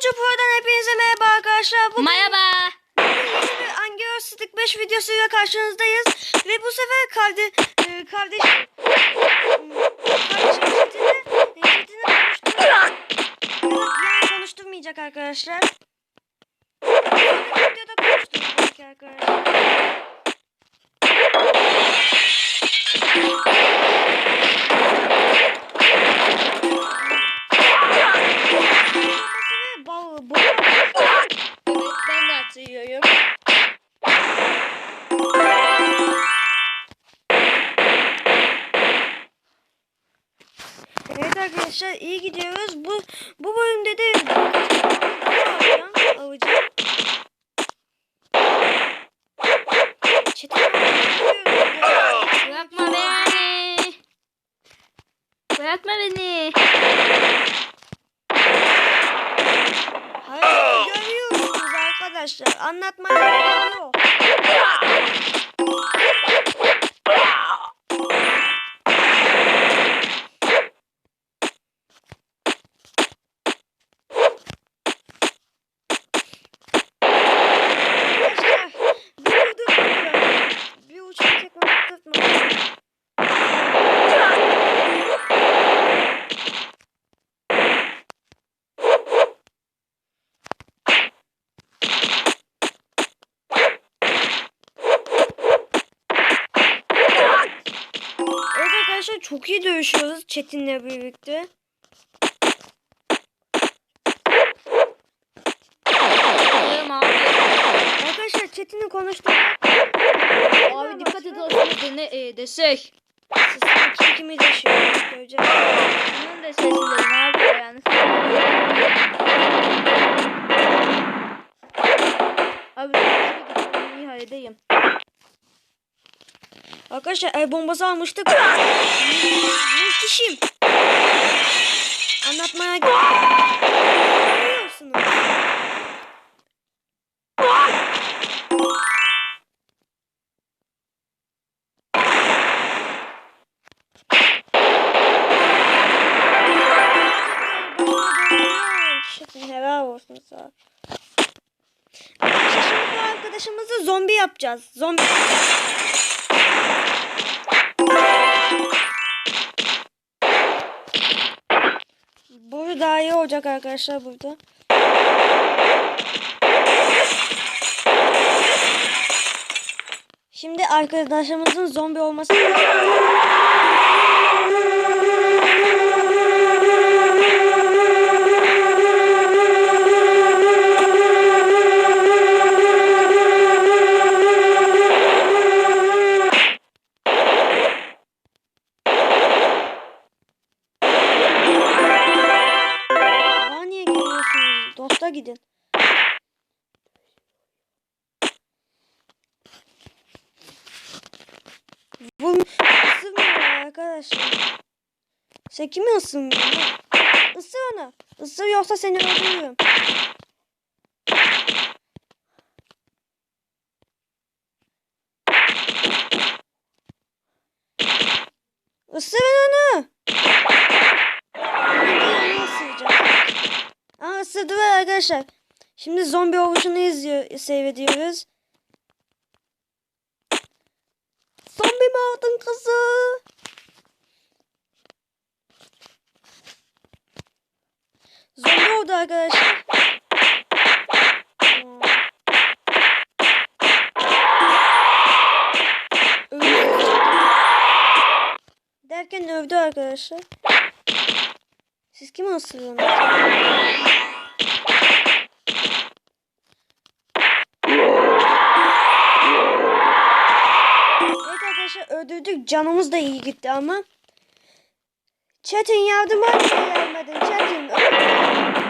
Oyuncu Pro'dan hepinize merhaba arkadaşlar. Bugün Merhaba. yeni bir Stick 5 videosuyla karşınızdayız. Ve bu sefer karde, e, kardeşim kardeşim Çetin'e Çetin'e konuşturmayacak. Yani konuşturmayacak arkadaşlar. Videoda konuşturmayacak arkadaşlar. Bırakma beni. Hayır görüyorsunuz arkadaşlar. Anlatmaya. Arkadaşlar bir durduruyorum. Bir uçak tekrar tutma. Evet iyi dövüşüyoruz Çetin'le birlikte. Abi. Arkadaşlar Çetin'i konuştuk. Abi dikkat et olsun ne e, desek. Sesini çekimi yaşıyor. Göreceğiz. Bunun da sesindeyim abi yani. Abi ben iyi halledeyim. Arkadaşlar el bombası almıştık. Muhteşem. Anlatmaya. Çetin helal olsun. Arkadaşlar şimdi bu arkadaşımızı zombi yapacağız. Zombi. Burada daha iyi olacak arkadaşlar burada. Şimdi arkadaşımızın zombi olması kimi ısırmıyorsun? lan? Isır onu. Isır yoksa seni öldürürüm. Isırın onu. Aa ısırdılar arkadaşlar. Şimdi zombi oluşunu izliyor, seyrediyoruz. Zombi mi aldın kızı? Oldu arkadaşlar. Derken övdü arkadaşlar. Siz kimi ısırıyorsunuz? Evet arkadaşlar öldürdük. Canımız da iyi gitti ama. Çetin yardıma gelmedin? Çetin. Ben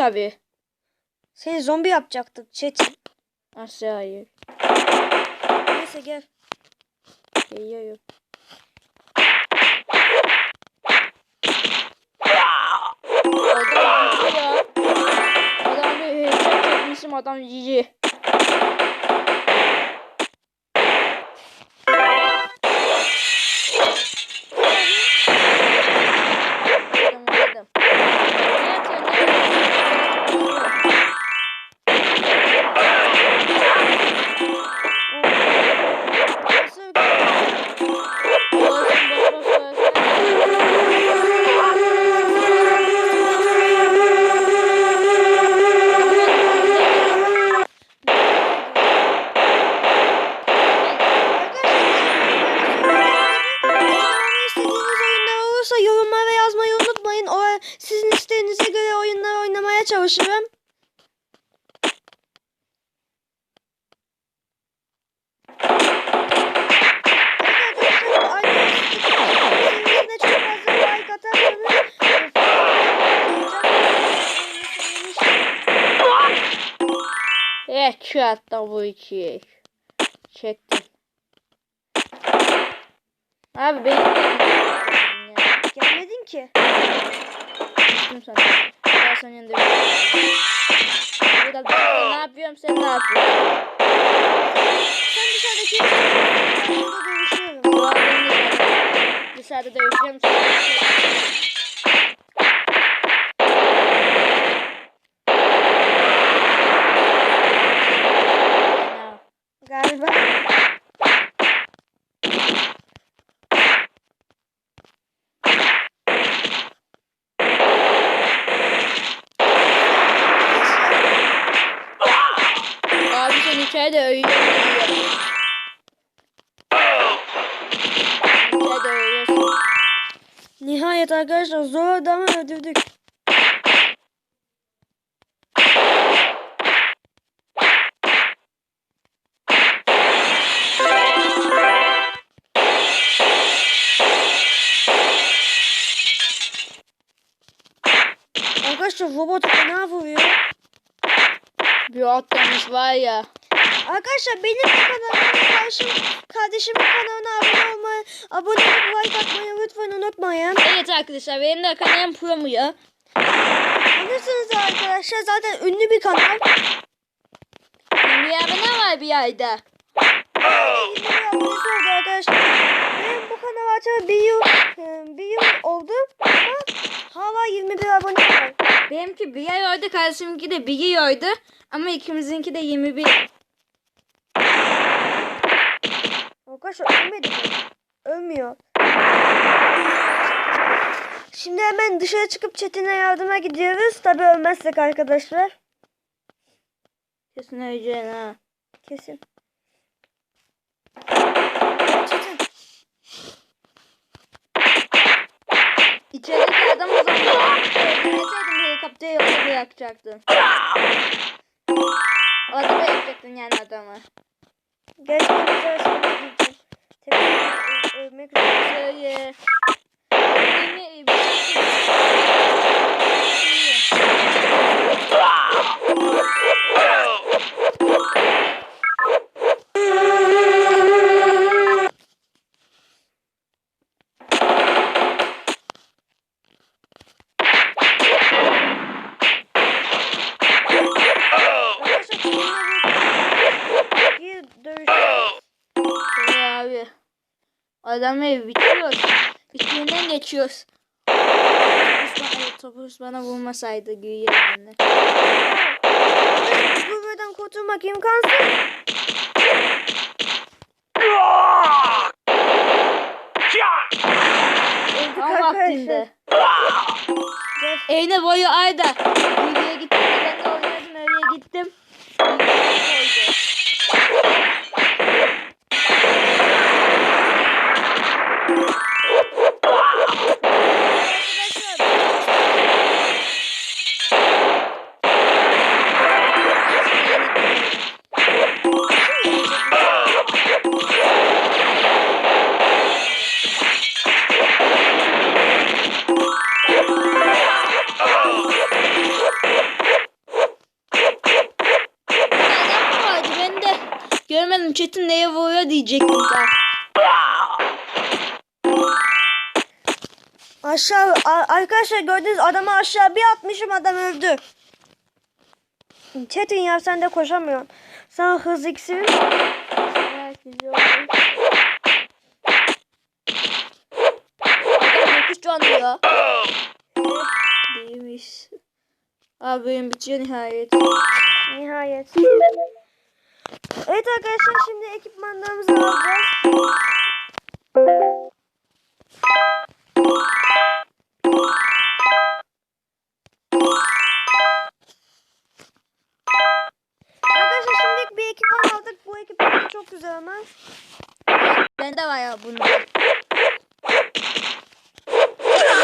tabi. Seni zombi yapacaktık Çetin. Aşağıya. Neyse gel. Geliyorum. Adam cici ya. Adam bir headshot çekmişim adam cici. Aldım, Headshot da bu iki. Çektim. Abi ya. gelmedin ki. Çektim sana. Gel senin yanında bir Burada ben ne yapıyorum sen ne yapıyorsun? Sen dışarıdaki burada görüşüyorum. Bu an ben dışarıda, dışarıda dövüşüyorum. Abi sen içeride ölüyorsun. İçeride ölüyorsun. Nihayet arkadaşlar zor adamı öldürdük. Arkadaşlar robot fena vuruyor. Bir atlamış var ya. Arkadaşlar benim kanalıma karşı kardeşimin kanalına abone olmayı, abone olup like atmayı lütfen unutmayın. Evet arkadaşlar benim de kanalım promo ya. Bilirsiniz arkadaşlar zaten ünlü bir kanal. Bir abone var bir ayda. 20 bin abonesi oldu arkadaşlar. Benim bu kanal açalı bir yıl, e, bir yıl oldu ama hala 21 abone var. Benimki bir ay oldu kardeşimki de bir ay oldu. Ama ikimizinki de 21. Arkadaşlar ölmedi mi? Ölmüyor. Şimdi hemen dışarı çıkıp Çetin'e yardıma gidiyoruz. Tabi ölmezsek arkadaşlar. Kesin öleceksin ha. Kesin. Çetin. İçerideki adam o zaman öldürmeseydim helikopteri yolda bırakacaktın. Orada bırakacaktın yani adamı. Gerçekten güzel sonra Adamı bitiriyoruz. Bittiğinden geçiyoruz. Topuz bana, evet, topuz bana vurmasaydı güya yani. Bu buradan kurtulmak imkansız. Tam vaktinde. Evine boyu ayda. Güya gittim. Ben de oynuyordum öyle gittim. Görmedim Çetin neye vuruyor diyecektim ben. Aşağı arkadaşlar gördünüz adamı aşağı bir atmışım adam öldü. Çetin ya sen de koşamıyorsun. Sana hız iksiri canlı ya. Değilmiş. Abi benim bitiyor nihayet. Nihayet. Evet arkadaşlar şimdi ekipmanlarımızı alacağız. Arkadaşlar şimdi bir ekipman aldık. Bu ekipman çok güzel ama. Bende var ya bunda.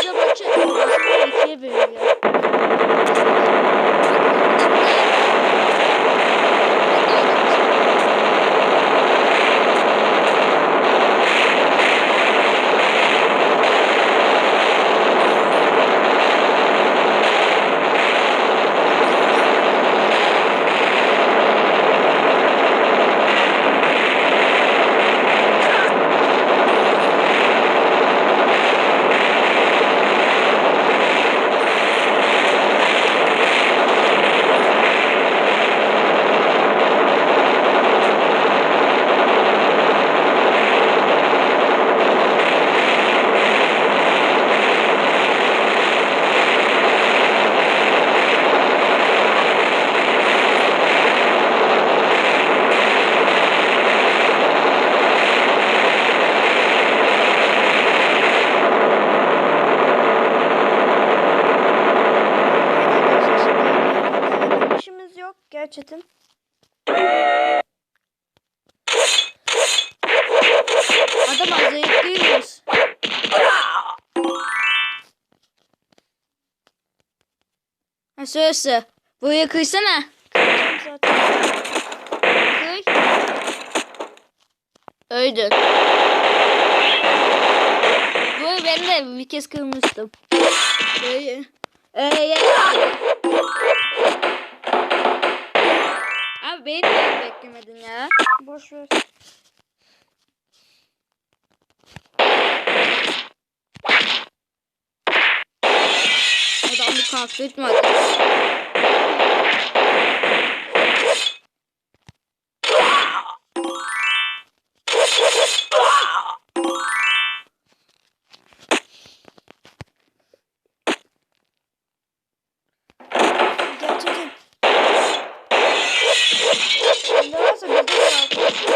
Bize bakacak. ikiye bölüyor. Arkadaşlar şimdi işimiz yok gerçekten. Adam azayıp değiliz. Ha söylese. Buraya kırsana. Kır. Öldün. Bu ben de bir kez kırmıştım. Böyle. Öyle. Abi beni de beklemedin ya. Boş ver. Bir kalktı etmedi. Gerçekten. Var. Bir parça